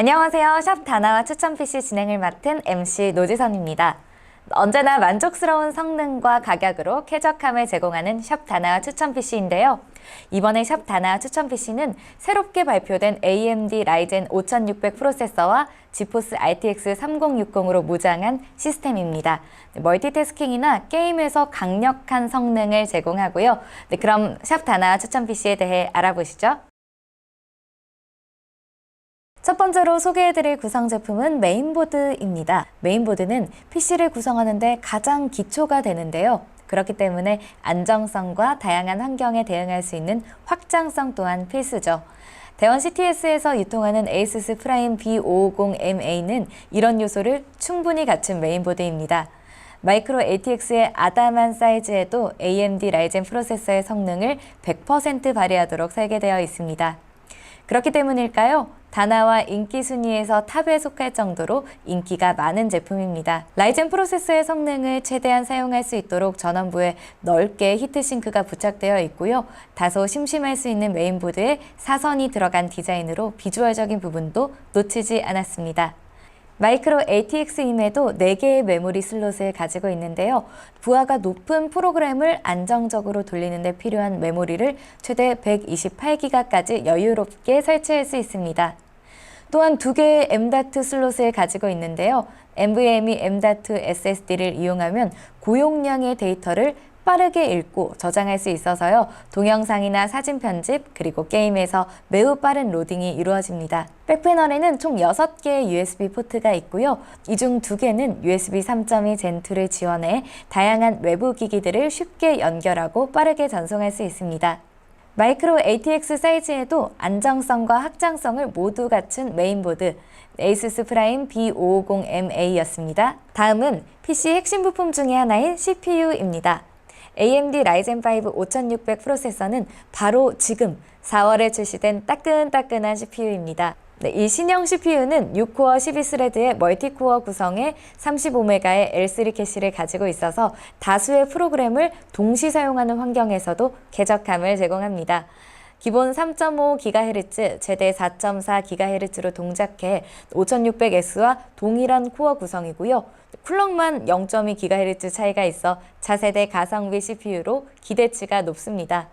안녕하세요. 샵 다나와 추천 PC 진행을 맡은 MC 노지선입니다. 언제나 만족스러운 성능과 가격으로 쾌적함을 제공하는 샵 다나와 추천 PC인데요. 이번에 샵 다나와 추천 PC는 새롭게 발표된 AMD 라이젠 5600 프로세서와 지포스 RTX 3060으로 무장한 시스템입니다. 네, 멀티태스킹이나 게임에서 강력한 성능을 제공하고요. 네, 그럼 샵 다나와 추천 PC에 대해 알아보시죠. 첫 번째로 소개해드릴 구성 제품은 메인보드입니다. 메인보드는 PC를 구성하는데 가장 기초가 되는데요. 그렇기 때문에 안정성과 다양한 환경에 대응할 수 있는 확장성 또한 필수죠. 대원 CTS에서 유통하는 ASUS 프라임 B550MA는 이런 요소를 충분히 갖춘 메인보드입니다. 마이크로 ATX의 아담한 사이즈에도 AMD 라이젠 프로세서의 성능을 100% 발휘하도록 설계되어 있습니다. 그렇기 때문일까요? 다나와 인기 순위에서 탑에 속할 정도로 인기가 많은 제품입니다. 라이젠 프로세서의 성능을 최대한 사용할 수 있도록 전원부에 넓게 히트싱크가 부착되어 있고요. 다소 심심할 수 있는 메인보드에 사선이 들어간 디자인으로 비주얼적인 부분도 놓치지 않았습니다. 마이크로 ATX임에도 4개의 메모리 슬롯을 가지고 있는데요. 부하가 높은 프로그램을 안정적으로 돌리는 데 필요한 메모리를 최대 128기가까지 여유롭게 설치할 수 있습니다. 또한 두 개의 M.2 슬롯을 가지고 있는데요. NVMe M.2 SSD를 이용하면 고용량의 데이터를 빠르게 읽고 저장할 수 있어서요. 동영상이나 사진 편집, 그리고 게임에서 매우 빠른 로딩이 이루어집니다. 백패널에는 총 6개의 USB 포트가 있고요. 이 중 2개는 USB 3.2 젠2를 지원해 다양한 외부 기기들을 쉽게 연결하고 빠르게 전송할 수 있습니다. 마이크로 ATX 사이즈에도 안정성과 확장성을 모두 갖춘 메인보드 ASUS 프라임 B550MA였습니다. 다음은 PC 핵심 부품 중의 하나인 CPU입니다. AMD 라이젠 5 5600 프로세서는 바로 지금 4월에 출시된 따끈따끈한 CPU입니다. 네, 이 신형 CPU는 6코어 12스레드의 멀티코어 구성의 35메가의 L3 캐시를 가지고 있어서 다수의 프로그램을 동시 사용하는 환경에서도 쾌적함을 제공합니다. 기본 3.5GHz, 최대 4.4GHz로 동작해 5600S와 동일한 코어 구성이고요. 쿨럭만 0.2GHz 차이가 있어 차세대 가성비 CPU로 기대치가 높습니다.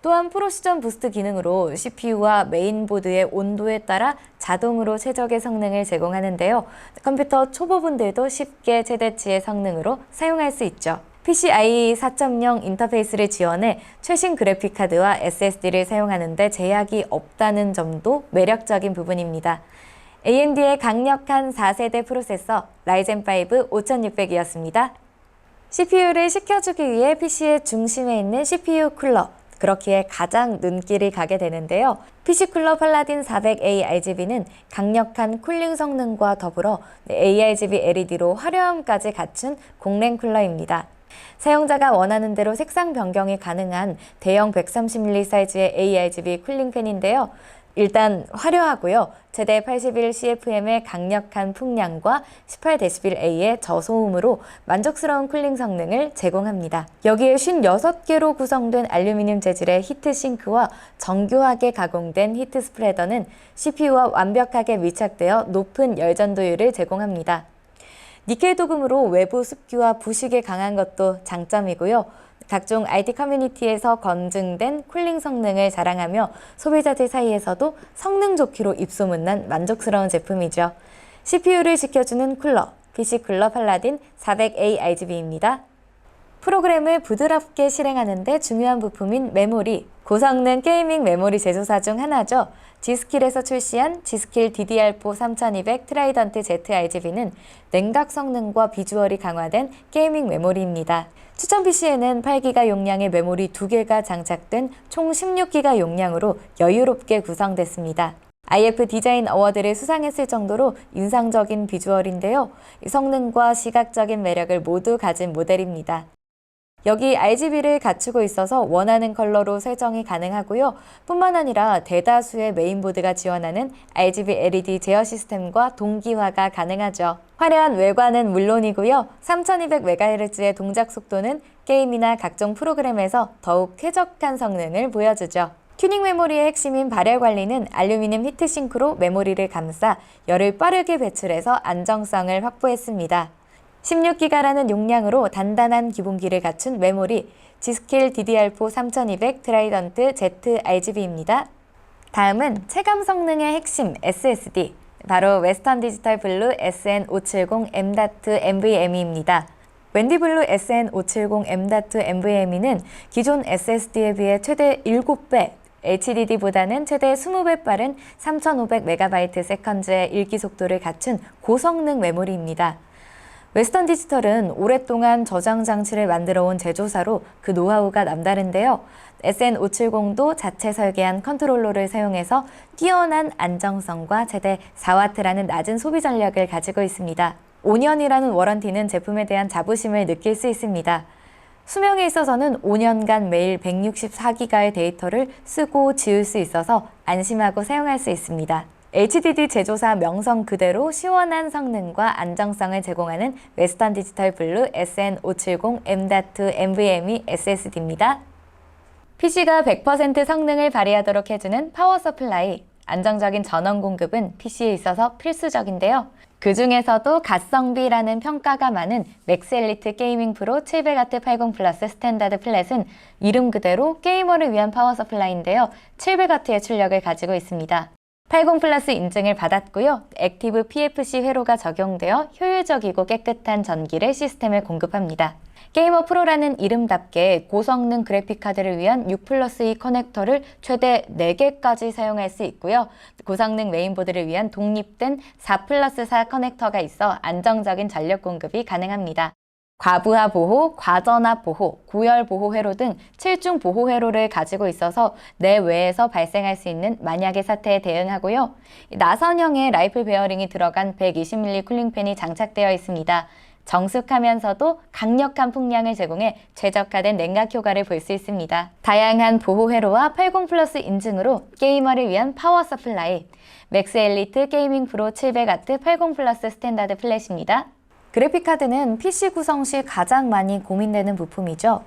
또한 프로시전 부스트 기능으로 CPU와 메인보드의 온도에 따라 자동으로 최적의 성능을 제공하는데요. 컴퓨터 초보분들도 쉽게 최대치의 성능으로 사용할 수 있죠. PCIe 4.0 인터페이스를 지원해 최신 그래픽카드와 SSD를 사용하는데 제약이 없다는 점도 매력적인 부분입니다. AMD의 강력한 4세대 프로세서 라이젠 5 5600이었습니다. CPU를 식혀주기 위해 PC의 중심에 있는 CPU 쿨러, 그렇기에 가장 눈길이 가게 되는데요. PC 쿨러 팔라딘 400A RGB는 강력한 쿨링 성능과 더불어 ARGB LED로 화려함까지 갖춘 공랭 쿨러입니다. 사용자가 원하는 대로 색상 변경이 가능한 대형 130mm 사이즈의 ARGB 쿨링 팬인데요. 일단 화려하고요. 최대 81CFM의 강력한 풍량과 18dBA의 저소음으로 만족스러운 쿨링 성능을 제공합니다. 여기에 56개로 구성된 알루미늄 재질의 히트 싱크와 정교하게 가공된 히트 스프레더는 CPU와 완벽하게 밀착되어 높은 열전도율을 제공합니다. 니켈 도금으로 외부 습기와 부식에 강한 것도 장점이고요. 각종 IT 커뮤니티에서 검증된 쿨링 성능을 자랑하며 소비자들 사이에서도 성능 좋기로 입소문난 만족스러운 제품이죠. CPU를 지켜주는 쿨러, PC 쿨러 팔라딘 400A RGB입니다. 프로그램을 부드럽게 실행하는 데 중요한 부품인 메모리, 고성능 게이밍 메모리 제조사 중 하나죠. 지스킬에서 출시한 지스킬 DDR4 3200 트라이던트 Z RGB는 냉각 성능과 비주얼이 강화된 게이밍 메모리입니다. 추천 PC에는 8기가 용량의 메모리 2개가 장착된 총 16기가 용량으로 여유롭게 구성됐습니다. IF 디자인 어워드를 수상했을 정도로 인상적인 비주얼인데요. 성능과 시각적인 매력을 모두 가진 모델입니다. 여기 RGB를 갖추고 있어서 원하는 컬러로 설정이 가능하고요. 뿐만 아니라 대다수의 메인보드가 지원하는 RGB LED 제어 시스템과 동기화가 가능하죠. 화려한 외관은 물론이고요. 3200MHz의 동작 속도는 게임이나 각종 프로그램에서 더욱 쾌적한 성능을 보여주죠. 튜닝 메모리의 핵심인 발열 관리는 알루미늄 히트싱크로 메모리를 감싸 열을 빠르게 배출해서 안정성을 확보했습니다. 16기가라는 용량으로 단단한 기본기를 갖춘 메모리 G스킬 DDR4 3200 트라이던트 Z RGB입니다. 다음은 체감 성능의 핵심 SSD 바로 웨스턴 디지털 블루 SN570 M.2 NVMe입니다. 웬디블루 SN570 M.2 NVMe는 기존 SSD에 비해 최대 7배, HDD보다는 최대 20배 빠른 3500MB/s의 읽기 속도를 갖춘 고성능 메모리입니다. 웨스턴 디지털은 오랫동안 저장 장치를 만들어 온 제조사로 그 노하우가 남다른데요. SN570도 자체 설계한 컨트롤러를 사용해서 뛰어난 안정성과 최대 4W라는 낮은 소비 전력을 가지고 있습니다. 5년이라는 워런티는 제품에 대한 자부심을 느낄 수 있습니다. 수명에 있어서는 5년간 매일 164기가의 데이터를 쓰고 지울 수 있어서 안심하고 사용할 수 있습니다. HDD 제조사 명성 그대로 시원한 성능과 안정성을 제공하는 웨스턴 디지털 블루 SN570 M.2 NVMe SSD입니다. PC가 100% 성능을 발휘하도록 해주는 파워 서플라이. 안정적인 전원 공급은 PC에 있어서 필수적인데요. 그 중에서도 가성비라는 평가가 많은 맥스 엘리트 게이밍 프로 700W 80 플러스 스탠다드 플랫은 이름 그대로 게이머를 위한 파워 서플라이인데요. 700W의 출력을 가지고 있습니다. 80 플러스 인증을 받았고요. 액티브 PFC 회로가 적용되어 효율적이고 깨끗한 전기를 시스템에 공급합니다. 게이머 프로라는 이름답게 고성능 그래픽카드를 위한 6 플러스 2 커넥터를 최대 4개까지 사용할 수 있고요. 고성능 메인보드를 위한 독립된 4 플러스 4 커넥터가 있어 안정적인 전력 공급이 가능합니다. 과부하 보호, 과전압 보호, 고열 보호 회로 등 7중 보호 회로를 가지고 있어서 내외에서 발생할 수 있는 만약의 사태에 대응하고요. 나선형의 라이플 베어링이 들어간 120mm 쿨링팬이 장착되어 있습니다. 정숙하면서도 강력한 풍량을 제공해 최적화된 냉각 효과를 볼 수 있습니다. 다양한 보호 회로와 80 플러스 인증으로 게이머를 위한 파워 서플라이 맥스 엘리트 게이밍 프로 700W 80 플러스 스탠다드 플랫입니다. 그래픽카드는 PC 구성 시 가장 많이 고민되는 부품이죠.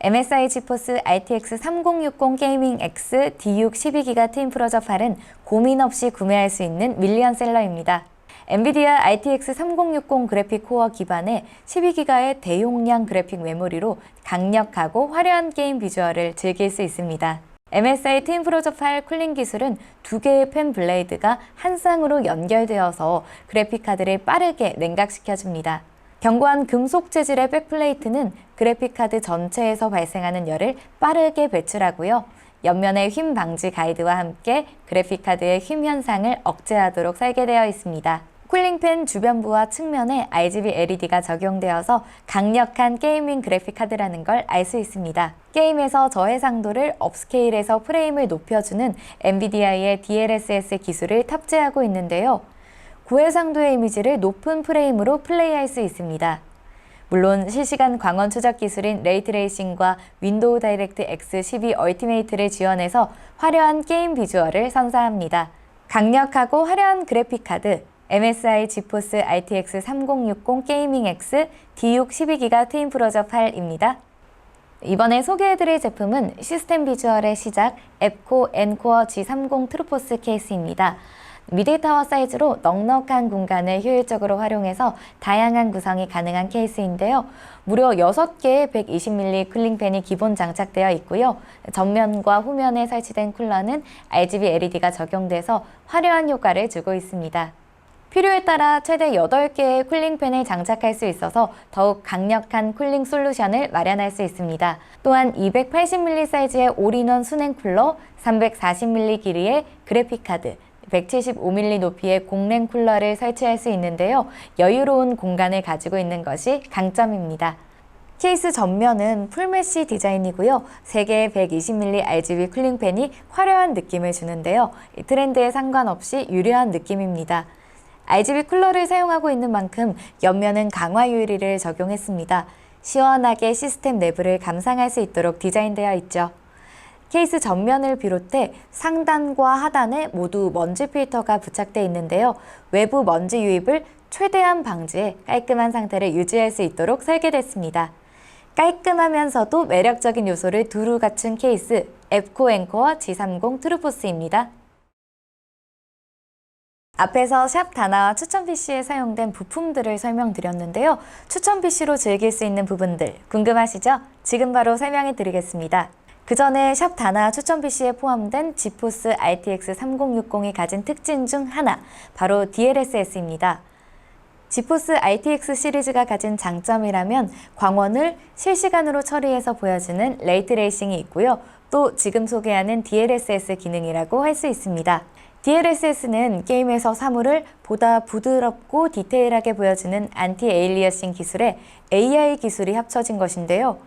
MSI 지포스 RTX 3060 게이밍 X D6 12기가 트윈 프로저 8은 고민 없이 구매할 수 있는 밀리언셀러입니다. 엔비디아 RTX 3060 그래픽 코어 기반의 12기가의 대용량 그래픽 메모리로 강력하고 화려한 게임 비주얼을 즐길 수 있습니다. MSI 트윈 프로저 8 쿨링 기술은 두 개의 펜 블레이드가 한 쌍으로 연결되어서 그래픽 카드를 빠르게 냉각시켜줍니다. 견고한 금속 재질의 백플레이트는 그래픽 카드 전체에서 발생하는 열을 빠르게 배출하고요. 옆면의 휨 방지 가이드와 함께 그래픽 카드의 휨 현상을 억제하도록 설계되어 있습니다. 쿨링팬 주변부와 측면에 RGB LED가 적용되어서 강력한 게이밍 그래픽 카드라는 걸 알 수 있습니다. 게임에서 저해상도를 업스케일해서 프레임을 높여주는 엔비디아의 DLSS 기술을 탑재하고 있는데요. 고해상도의 이미지를 높은 프레임으로 플레이할 수 있습니다. 물론 실시간 광원 추적 기술인 레이트레이싱과 윈도우 다이렉트 X12 얼티메이트를 지원해서 화려한 게임 비주얼을 선사합니다. 강력하고 화려한 그래픽 카드, MSI 지포스 RTX 3060 게이밍 X D6 12기가 트윈 프로저 8입니다. 이번에 소개해드릴 제품은 시스템 비주얼의 시작 앱코 엔코어 G30 트루포스 케이스입니다. 미드 타워 사이즈로 넉넉한 공간을 효율적으로 활용해서 다양한 구성이 가능한 케이스인데요. 무려 6개의 120mm 쿨링팬이 기본 장착되어 있고요. 전면과 후면에 설치된 쿨러는 RGB LED가 적용돼서 화려한 효과를 주고 있습니다. 필요에 따라 최대 8개의 쿨링팬을 장착할 수 있어서 더욱 강력한 쿨링 솔루션을 마련할 수 있습니다. 또한 280mm 사이즈의 올인원 수냉 쿨러, 340mm 길이의 그래픽카드, 175mm 높이의 공랭 쿨러를 설치할 수 있는데요. 여유로운 공간을 가지고 있는 것이 강점입니다. 케이스 전면은 풀메쉬 디자인이고요. 3개의 120mm RGB 쿨링팬이 화려한 느낌을 주는데요. 트렌드에 상관없이 유려한 느낌입니다. RGB 쿨러를 사용하고 있는 만큼 옆면은 강화 유리를 적용했습니다. 시원하게 시스템 내부를 감상할 수 있도록 디자인되어 있죠. 케이스 전면을 비롯해 상단과 하단에 모두 먼지 필터가 부착되어 있는데요. 외부 먼지 유입을 최대한 방지해 깔끔한 상태를 유지할 수 있도록 설계됐습니다. 깔끔하면서도 매력적인 요소를 두루 갖춘 케이스 앱코 앵커어 G30 트루포스입니다. 앞에서 샵 다나와 추천 PC에 사용된 부품들을 설명드렸는데요. 추천 PC로 즐길 수 있는 부분들 궁금하시죠? 지금 바로 설명해 드리겠습니다. 그 전에 샵 다나 추천 PC에 포함된 지포스 RTX 3060이 가진 특징 중 하나, 바로 DLSS입니다. 지포스 RTX 시리즈가 가진 장점이라면 광원을 실시간으로 처리해서 보여주는 레이트 레이싱이 있고요. 또 지금 소개하는 DLSS 기능이라고 할 수 있습니다. DLSS는 게임에서 사물을 보다 부드럽고 디테일하게 보여주는 안티 에일리어싱 기술에 AI 기술이 합쳐진 것인데요.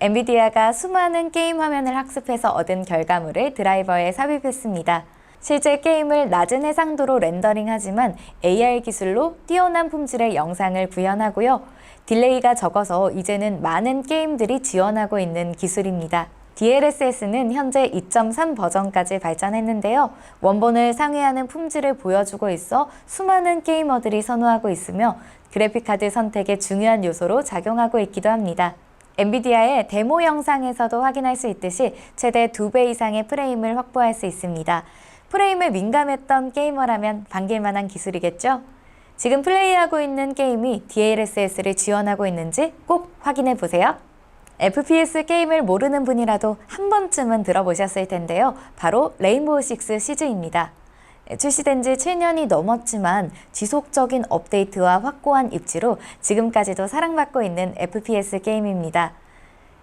엔비디아가 수많은 게임 화면을 학습해서 얻은 결과물을 드라이버에 삽입했습니다. 실제 게임을 낮은 해상도로 렌더링하지만 AR 기술로 뛰어난 품질의 영상을 구현하고요. 딜레이가 적어서 이제는 많은 게임들이 지원하고 있는 기술입니다. DLSS는 현재 2.3 버전까지 발전했는데요. 원본을 상회하는 품질을 보여주고 있어 수많은 게이머들이 선호하고 있으며 그래픽카드 선택의 중요한 요소로 작용하고 있기도 합니다. 엔비디아의 데모 영상에서도 확인할 수 있듯이 최대 2배 이상의 프레임을 확보할 수 있습니다. 프레임에 민감했던 게이머라면 반길만한 기술이겠죠? 지금 플레이하고 있는 게임이 DLSS를 지원하고 있는지 꼭 확인해 보세요. FPS 게임을 모르는 분이라도 한 번쯤은 들어보셨을 텐데요. 바로 레인보우 식스 시즈입니다. 출시된 지 7년이 넘었지만 지속적인 업데이트와 확고한 입지로 지금까지도 사랑받고 있는 FPS 게임입니다.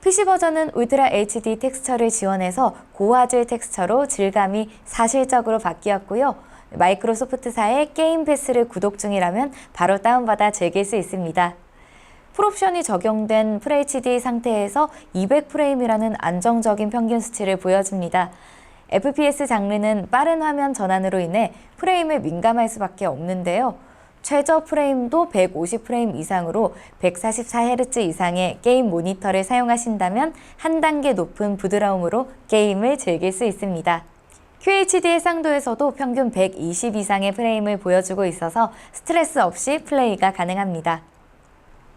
PC 버전은 울트라 HD 텍스처를 지원해서 고화질 텍스처로 질감이 사실적으로 바뀌었고요. 마이크로소프트사의 게임 패스를 구독 중이라면 바로 다운받아 즐길 수 있습니다. 풀옵션이 적용된 FHD 상태에서 200프레임이라는 안정적인 평균 수치를 보여줍니다. FPS 장르는 빠른 화면 전환으로 인해 프레임에 민감할 수밖에 없는데요. 최저 프레임도 150프레임 이상으로 144Hz 이상의 게임 모니터를 사용하신다면 한 단계 높은 부드러움으로 게임을 즐길 수 있습니다. QHD 해상도에서도 평균 120 이상의 프레임을 보여주고 있어서 스트레스 없이 플레이가 가능합니다.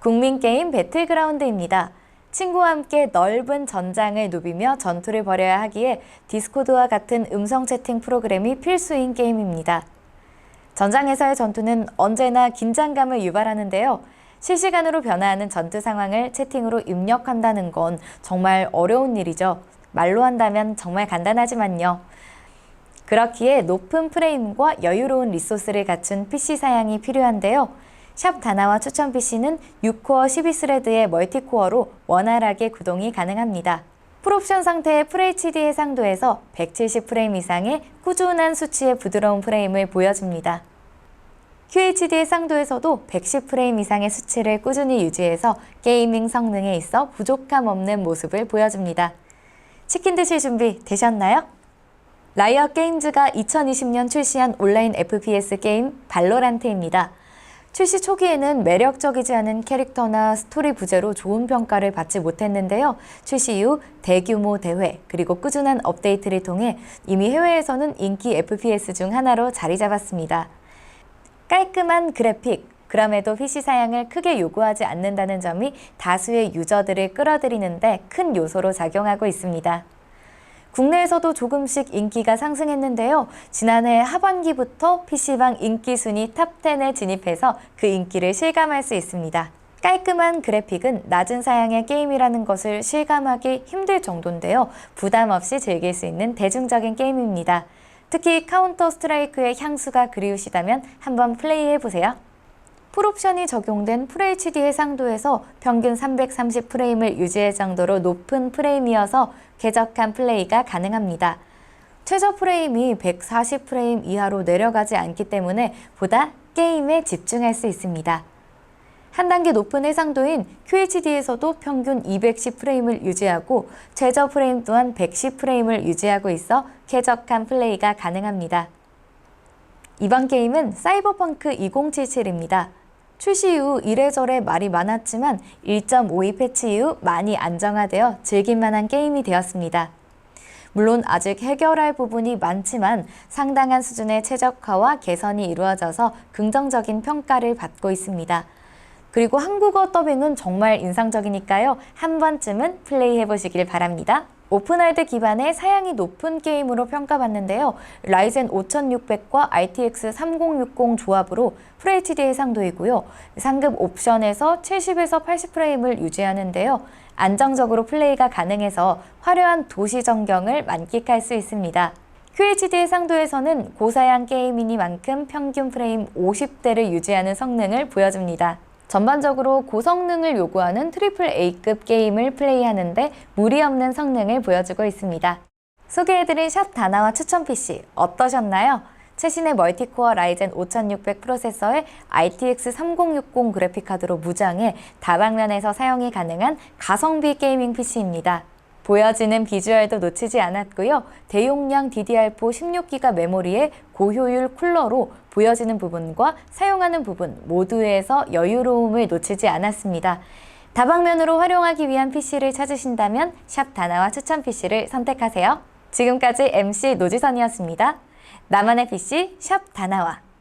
국민 게임 배틀그라운드입니다. 친구와 함께 넓은 전장을 누비며 전투를 벌여야 하기에 디스코드와 같은 음성 채팅 프로그램이 필수인 게임입니다. 전장에서의 전투는 언제나 긴장감을 유발하는데요. 실시간으로 변화하는 전투 상황을 채팅으로 입력한다는 건 정말 어려운 일이죠. 말로 한다면 정말 간단하지만요. 그렇기에 높은 프레임과 여유로운 리소스를 갖춘 PC 사양이 필요한데요. 샵 다나와 추천 PC는 6코어 12스레드의 멀티코어로 원활하게 구동이 가능합니다. 풀옵션 상태의 FHD 해상도에서 170프레임 이상의 꾸준한 수치의 부드러운 프레임을 보여줍니다. QHD 해상도에서도 110프레임 이상의 수치를 꾸준히 유지해서 게이밍 성능에 있어 부족함 없는 모습을 보여줍니다. 치킨 드실 준비 되셨나요? 라이어 게임즈가 2020년 출시한 온라인 FPS 게임 발로란트입니다. 출시 초기에는 매력적이지 않은 캐릭터나 스토리 부재로 좋은 평가를 받지 못했는데요. 출시 이후 대규모 대회 그리고 꾸준한 업데이트를 통해 이미 해외에서는 인기 FPS 중 하나로 자리 잡았습니다. 깔끔한 그래픽, 그럼에도 PC 사양을 크게 요구하지 않는다는 점이 다수의 유저들을 끌어들이는데 큰 요소로 작용하고 있습니다. 국내에서도 조금씩 인기가 상승했는데요. 지난해 하반기부터 PC방 인기 순위 탑10에 진입해서 그 인기를 실감할 수 있습니다. 깔끔한 그래픽은 낮은 사양의 게임이라는 것을 실감하기 힘들 정도인데요. 부담 없이 즐길 수 있는 대중적인 게임입니다. 특히 카운터 스트라이크의 향수가 그리우시다면 한번 플레이해 보세요. 풀옵션이 적용된 FHD 해상도에서 평균 330프레임을 유지할 정도로 높은 프레임이어서 쾌적한 플레이가 가능합니다. 최저 프레임이 140프레임 이하로 내려가지 않기 때문에 보다 게임에 집중할 수 있습니다. 한 단계 높은 해상도인 QHD에서도 평균 210프레임을 유지하고 최저 프레임 또한 110프레임을 유지하고 있어 쾌적한 플레이가 가능합니다. 이번 게임은 사이버펑크 2077입니다. 출시 이후 이래저래 말이 많았지만 1.52 패치 이후 많이 안정화되어 즐길 만한 게임이 되었습니다. 물론 아직 해결할 부분이 많지만 상당한 수준의 최적화와 개선이 이루어져서 긍정적인 평가를 받고 있습니다. 그리고 한국어 더빙은 정말 인상적이니까요. 한 번쯤은 플레이해 보시길 바랍니다. 오픈월드 기반의 사양이 높은 게임으로 평가받는데요. 라이젠 5600과 RTX 3060 조합으로 FHD 해상도이고요. 상급 옵션에서 70에서 80프레임을 유지하는데요. 안정적으로 플레이가 가능해서 화려한 도시 전경을 만끽할 수 있습니다. QHD 해상도에서는 고사양 게임이니만큼 평균 프레임 50대를 유지하는 성능을 보여줍니다. 전반적으로 고성능을 요구하는 트리플 A급 게임을 플레이하는데 무리 없는 성능을 보여주고 있습니다. 소개해드린 샵 다나와 추천 PC 어떠셨나요? 최신의 멀티코어 라이젠 5600 프로세서에 RTX 3060 그래픽카드로 무장해 다방면에서 사용이 가능한 가성비 게이밍 PC입니다. 보여지는 비주얼도 놓치지 않았고요. 대용량 DDR4 16기가 메모리에 고효율 쿨러로 보여지는 부분과 사용하는 부분 모두에서 여유로움을 놓치지 않았습니다. 다방면으로 활용하기 위한 PC를 찾으신다면 샵 다나와 추천 PC를 선택하세요. 지금까지 MC 노지선이었습니다. 나만의 PC 샵 다나와